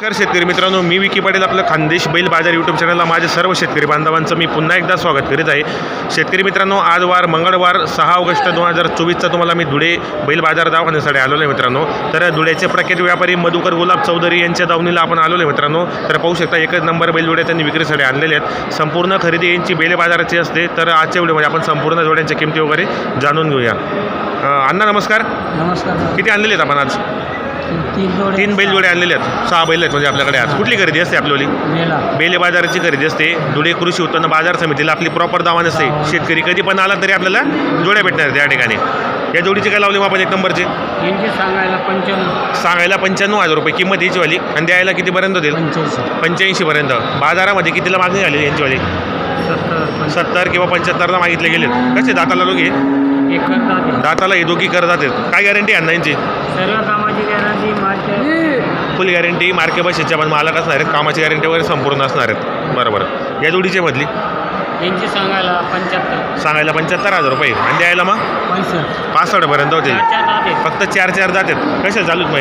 नमस्कार शेतकरी मित्रांनो मी विकी पाटील आपलं खानदेश बैल बाजार यूट्यूब चॅनलला माझ्या सर्व शेतकरी बांधवांचं मी पुन्हा एकदा स्वागत करीत आहे. शेतकरी मित्रांनो आज वार मंगळवार सहा ऑगस्ट दोन हजार चोवीसचा तुम्हाला मी धुळे बैल बाजार दवाखान्यासाठी आलेलो आहे मित्रांनो. तर धुळ्याचे प्रख्यात व्यापारी मधुकर गुलाब चौधरी यांच्या दावणीला आपण आलेलो आहे मित्रांनो. तर पाहू शकता एकच नंबर बैल जोड्या त्यांनी विक्रीसाठी आणलेले आहेत. संपूर्ण खरेदी यांची बैल बाजाराची असते. तर आजच्या व्हिडिओमध्ये आपण संपूर्ण जोड्यांच्या किमती वगैरे जाणून घेऊया. अण्णा नमस्कार नमस्कार. किती आणलेले आहेत आपण आज? तीन जोडे तीन बैल जोडे आणलेले आहेत. सहा बैल आहेत म्हणजे आपल्याकडे आज. कुठली खरेदी असते आपल्याली मेला. बेले बाजाराची खरेदी असते. धुळे कृषी उत्पन्न बाजार समितीला आपली प्रॉपर दावा नसते शेतकरी कधी पण आला तरी आपल्याला जोड्या भेटणार आहेत त्या ठिकाणी. या जोडीची काय लावली मग आपण एक नंबरची? यांचे सांगायला पंच्याण्णव. सांगायला पंच्याण्णव हजार रुपये. किंमत याची वाली. आणि द्यायला कितीपर्यंत देईल पंच्याऐंशी. पंच्याऐंशीपर्यंत बाजारामध्ये कितीला मागणी झाली यांची वाली? सत्तर सत्तर किंवा पंच्याहत्तरला मागितले गेले कसे दाताला करतात. दाताला हे दोघी करत जातात काय गॅरंटी यांची सर्व फुल गॅरंटी मार्के बसेच्या पण मालक असणार आहेत कामाची गॅरंटी वगैरे संपूर्ण असणार आहेत. बरोबर. या जोडीच्या मधली? यांचे सांगायला पंच्याहत्तर. सांगायला पंच्याहत्तर हजार रुपये. आणि द्यायला मग? पैसष्ट. पासष्टपर्यंत होते फक्त चार चार जातात कशा चालूत मग?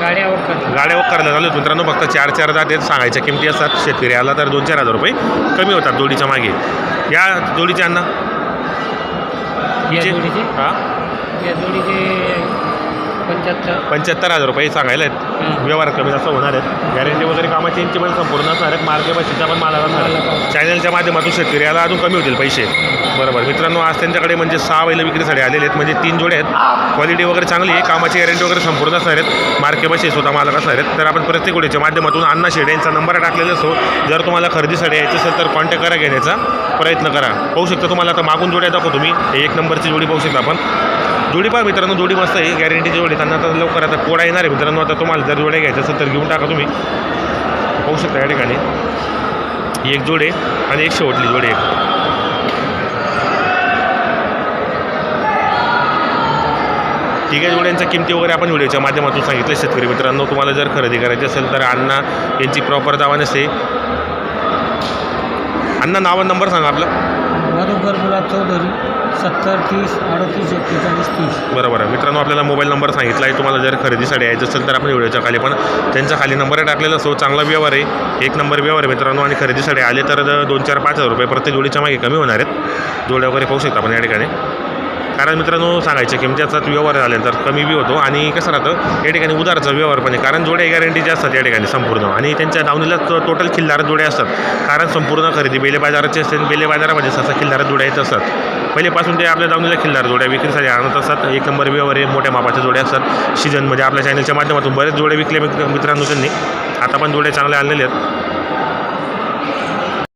गाड्या गाड्या वक्करला चालू मित्रांनो फक्त चार चार जातात सांगायच्या किमती असतात. शेतकरी आला तर दोन चार हजार रुपये कमी होतात जोडीच्या मागे. या जोडीच्या जोडीचे? हां? या जोडीचे पंच्याहत्तर. पंच्याहत्तर हजार रुपये सांगायला आहेत. व्यवहार कमी जास्त होणार आहेत. गॅरंटी वगैरे कामाची यांची पण संपूर्ण असणार आहेत. मार्के बसीचा पण माला असणार चॅनलच्या माध्यमातून शेतकरी याला अजून कमी होतील पैसे. बरोबर. मित्रांनो आज त्यांच्याकडे म्हणजे सहा बैल विक्रीसाठी आलेले आहेत. म्हणजे तीन जोडे आहेत. क्वालिटी वगैरे चांगली आहे. कामाची गॅरंटी वगैरे संपूर्ण असणार आहेत. मार्के बसे स्वतः मालक असणार आहेत. तर आपण प्रत्येक गोडीच्या माध्यमातून अण्णा शेडे यांचा नंबर टाकलेला असो जर तुम्हाला खरेदीसाठी यायचं असेल तर कॉन्टॅक्ट करा घेण्याचा प्रयत्न करा. पाहू शकता तुम्हाला आता मागून जोड्या दाखवतो तुम्ही एक नंबरची जोडी पाहू शकता आपण. जोडी पहा मित्रांनो जोडी मस्त आहे. गॅरंटीची जोडी. त्यांना आता लवकर आता कोडा येणार आहे मित्रांनो. आता तुम्हाला जर जोड्या घ्यायचं असेल तर घेऊन टाका तुम्ही. पाहू शकता या ठिकाणी. एक जोडे आणि एक शेवटली जोडे एक ठीक आहे जोड्यांच्या किमती वगैरे आपण व्हिडिओच्या माध्यमातून सांगितलं शेतकरी मित्रांनो. तुम्हाला जर खरेदी करायची असेल तर अण्णा यांची प्रॉपर दावा नसते अण्णा नाव नंबर सांगा आपला. मधुकर गुलाब चौधरी सत्तर तीस अडतीस एक्केचाळीस तीस. बरोबर आहे. मित्रांनो आपल्याला मोबाईल नंबर सांगितला आहे. तुम्हाला जर खरेदीसाठी यायचं असेल तर आपण व्हिडिओच्या खाली पण त्यांच्या खाली नंबर टाकलेला असतो. चांगला व्यवहार आहे. एक नंबर व्यवहार आहे मित्रांनो. आणि खरेदीसाठी आले तर दोन चार पाच हजार रुपये प्रत्येक जोडीच्या मागे कमी होणार आहेत. जोड्या वगैरे पाहू शकता आपण या ठिकाणी. कारण मित्रांनो सांगायच्या म्हणजे किमती असतात व्यवहार झाल्यानंतर कमी बी होतो आणि कसं राहतं या ठिकाणी उदारचा व्यवहार पण आहे. कारण जोड्या गॅरंटीचे असतात या ठिकाणी संपूर्ण. आणि त्यांच्या दावणीला टोटल खिल्लार जोड्या असतात. कारण संपूर्ण खरेदी बेले बाजाराचे असते आणि बेले बाजारामध्ये सहसा खिल्लार जोड्या येत असतात. पहिलेपासून ते आपल्या दावणीला खिल्लार जोड्या विक्रीसाठी आणत असतात. एक नंबर व्यवहार हे मोठ्या मापाच्या जोड्या असतात. सीझनमध्ये आपल्या चॅनलच्या माध्यमातून बरेच जोडे विकले मित्रांनो त्यांनी. आता पण जोडे चांगले आणलेले आहेत.